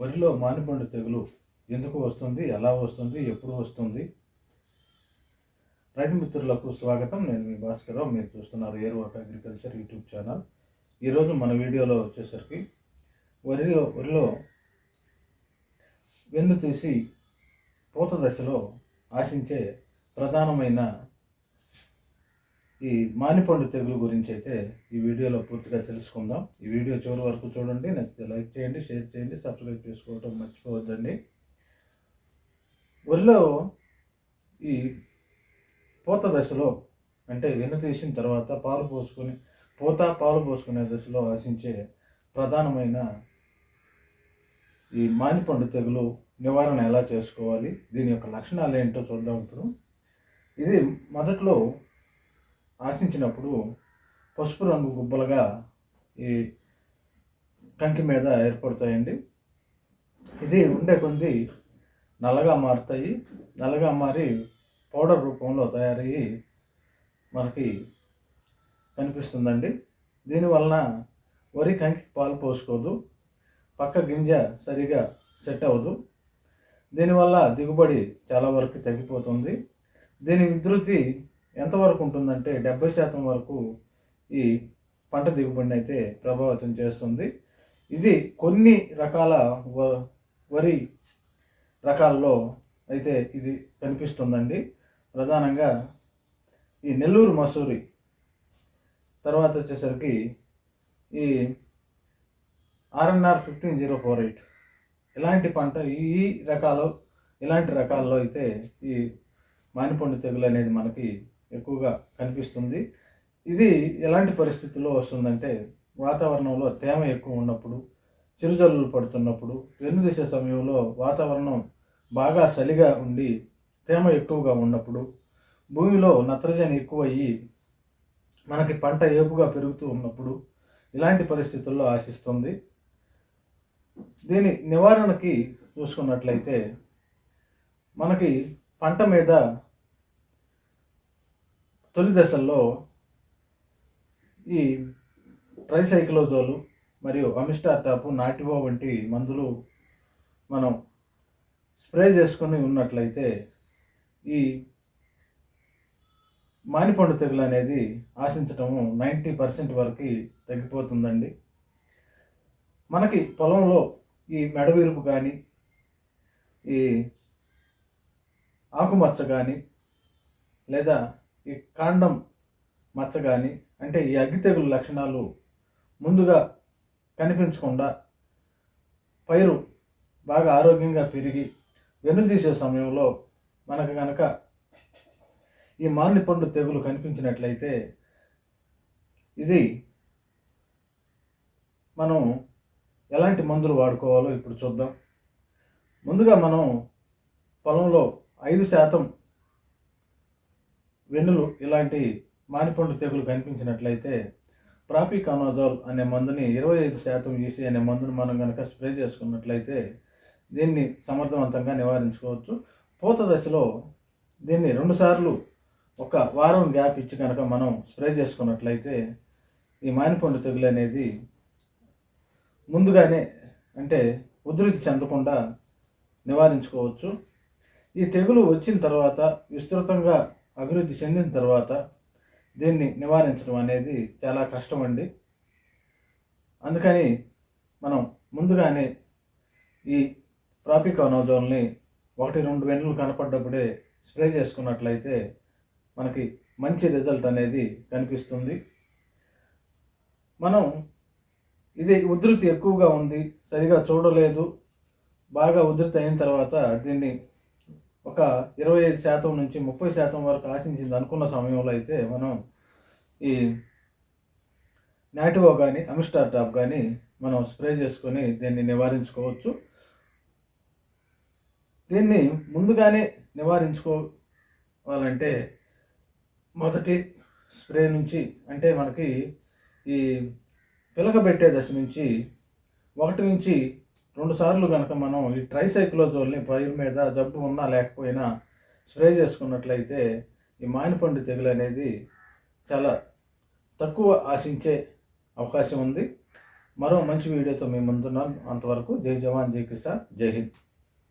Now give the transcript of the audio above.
వరిలో మానిపండు తెగులు ఎందుకు వస్తుంది? ఎలా వస్తుంది? ఎప్పుడు వస్తుంది? రైతు మిత్రులకు స్వాగతం. నేను మీ భాస్కరరావు. మీరు చూస్తున్నారు ఏర్ అగ్రికల్చర్ యూట్యూబ్ ఛానల్. ఈరోజు మన వీడియోలో వచ్చేసరికి వరిలో వరిలో వెన్ను తీసి పూత దశలో ఆశించే ప్రధానమైన ఈ మానిపండు తెగులు గురించి అయితే ఈ వీడియోలో పూర్తిగా తెలుసుకుందాం. ఈ వీడియో చివరి వరకు చూడండి నచ్చితే లైక్ చేయండి షేర్ చేయండి సబ్స్క్రైబ్ చేసుకోవటం మర్చిపోవద్దండి. వరిలో ఈ పూత దశలో అంటే వెన్ను తీసిన తర్వాత పాలు పోసుకొని పూత పాలు పోసుకునే దశలో ఆశించే ప్రధానమైన ఈ మానిపండు తెగులు నివారణ ఎలా చేసుకోవాలి దీని యొక్క లక్షణాలు ఏంటో చూద్దాం ఇప్పుడు. ఇది మొదట్లో ఆశించినప్పుడు పసుపు రంగు గుబ్బలుగా ఈ కంకి మీద ఏర్పడతాయండి. ఇది ఉండే కొద్ది నల్లగా మారుతాయి. నల్లగా మారి పౌడర్ రూపంలో తయారయ్యి మనకి కనిపిస్తుందండి. దీనివలన వరి కంకి పాలు పోసుకోదు. పక్క గింజ సరిగా సెట్ అవ్వదు. దీనివల్ల దిగుబడి చాలా వరకు తగ్గిపోతుంది. దీని విధృతి ఎంతవరకు ఉంటుందంటే డెబ్బై శాతం వరకు ఈ పంట దిగుబడిని అయితే ప్రభావితం చేస్తుంది. ఇది కొన్ని రకాల వ- వరి రకాల్లో అయితే ఇది కనిపిస్తుందండి. ప్రధానంగా ఈ నెల్లూరు మసూరి తర్వాత వచ్చేసరికి ఈ RNR fifteen zero four eight ఇలాంటి పంట ఈ రకాలు ఇలాంటి రకాల్లో అయితే ఈ మానిపండు తెగులు అనేది మనకి ఎక్కువగా కనిపిస్తుంది. ఇది ఎలాంటి పరిస్థితుల్లో వస్తుందంటే వాతావరణంలో తేమ ఎక్కువ ఉన్నప్పుడు చిరుజల్లులు పడుతున్నప్పుడు వెన్నుదీసే సమయంలో వాతావరణం బాగా చలిగా ఉండి తేమ ఎక్కువగా ఉన్నప్పుడు భూమిలో నత్రజని ఎక్కువ అయ్యి మనకి పంట ఏపుగా పెరుగుతూ ఉన్నప్పుడు ఇలాంటి పరిస్థితుల్లో ఆశిస్తుంది. దీని నివారణకి చూసుకున్నట్లయితే మనకి పంట మీద తొలి దశల్లో ఈ ట్రైసైక్లోజోలు మరియు అమిస్టాటాపు నాటివో వంటి మందులు మనం స్ప్రే చేసుకుని ఉన్నట్లయితే ఈ మానిపండు తెగులు అనేది ఆశించటము నైంటీ పర్సెంట్ వరకు తగ్గిపోతుందండి. మనకి పొలంలో ఈ మెడవిరుపు కానీ ఈ ఆకుమచ్చ కానీ లేదా ఈ కాండం మచ్చ కానీ అంటే ఈ అగ్గి తెగులు లక్షణాలు ముందుగా కనిపించకుండా పైరు బాగా ఆరోగ్యంగా పెరిగి వెనుతీసే సమయంలో మనకు కనుక ఈ మామిడిపండు తెగులు కనిపించినట్లయితే ఇది మనం ఎలాంటి మందులు వాడుకోవాలో ఇప్పుడు చూద్దాం. ముందుగా మనం పొలంలో ఐదు శాతం వెన్నులు ఇలాంటి మానిపండు తెగులు కనిపించినట్లయితే ప్రాపికానోజోల్ అనే మందుని ఇరవై ఐదు శాతం ఈసీ అనే మందుని మనం కనుక స్ప్రే చేసుకున్నట్లయితే దీన్ని సమర్థవంతంగా నివారించుకోవచ్చు. పూత దశలో దీన్ని రెండుసార్లు ఒక వారం గ్యాప్ ఇచ్చి కనుక మనం స్ప్రే చేసుకున్నట్లయితే ఈ మానిపండు తెగులు అనేది ముందుగానే అంటే ఉధృతి చెందకుండా నివారించుకోవచ్చు. ఈ తెగులు వచ్చిన తర్వాత విస్తృతంగా అభివృద్ధి చెందిన తర్వాత దీన్ని నివారించడం అనేది చాలా కష్టం అండి అందుకని మనం ముందుగానే ఈ ప్రాపికానోజోల్ని ఒకటి రెండు వెన్నులు కనపడ్డప్పుడే స్ప్రే చేసుకున్నట్లయితే మనకి మంచి రిజల్ట్ అనేది కనిపిస్తుంది. మనం ఇది ఉధృతి ఎక్కువగా ఉంది సరిగా చూడలేదు బాగా ఉధృతి అయిన తర్వాత దీన్ని ఒక ఇరవై ఐదు శాతం నుంచి ముప్పై శాతం వరకు ఆశించింది అనుకున్న సమయంలో అయితే మనం ఈ నాటివో కానీ అమిస్టార్ టాప్ కానీ మనం స్ప్రే చేసుకొని దీన్ని నివారించుకోవచ్చు. దీన్ని ముందుగానే నివారించుకోవాలంటే మొదటి స్ప్రే నుంచి అంటే మనకి ఈ పిలకబెట్టే దశ నుంచి ఒకటి నుంచి రెండు సార్లు కనుక మనం ఈ ట్రైసైక్లోజోల్ని పైరు మీద జబ్బు ఉన్నా లేకపోయినా స్ప్రే చేసుకున్నట్లయితే ఈ మానిపండు తెగులు అనేది చాలా తక్కువ ఆశించే అవకాశం ఉంది. మరో మంచి వీడియోతో మేము ముందున్నాం అంతవరకు జై జవాన్ జై కిసాన్ జై హింద్.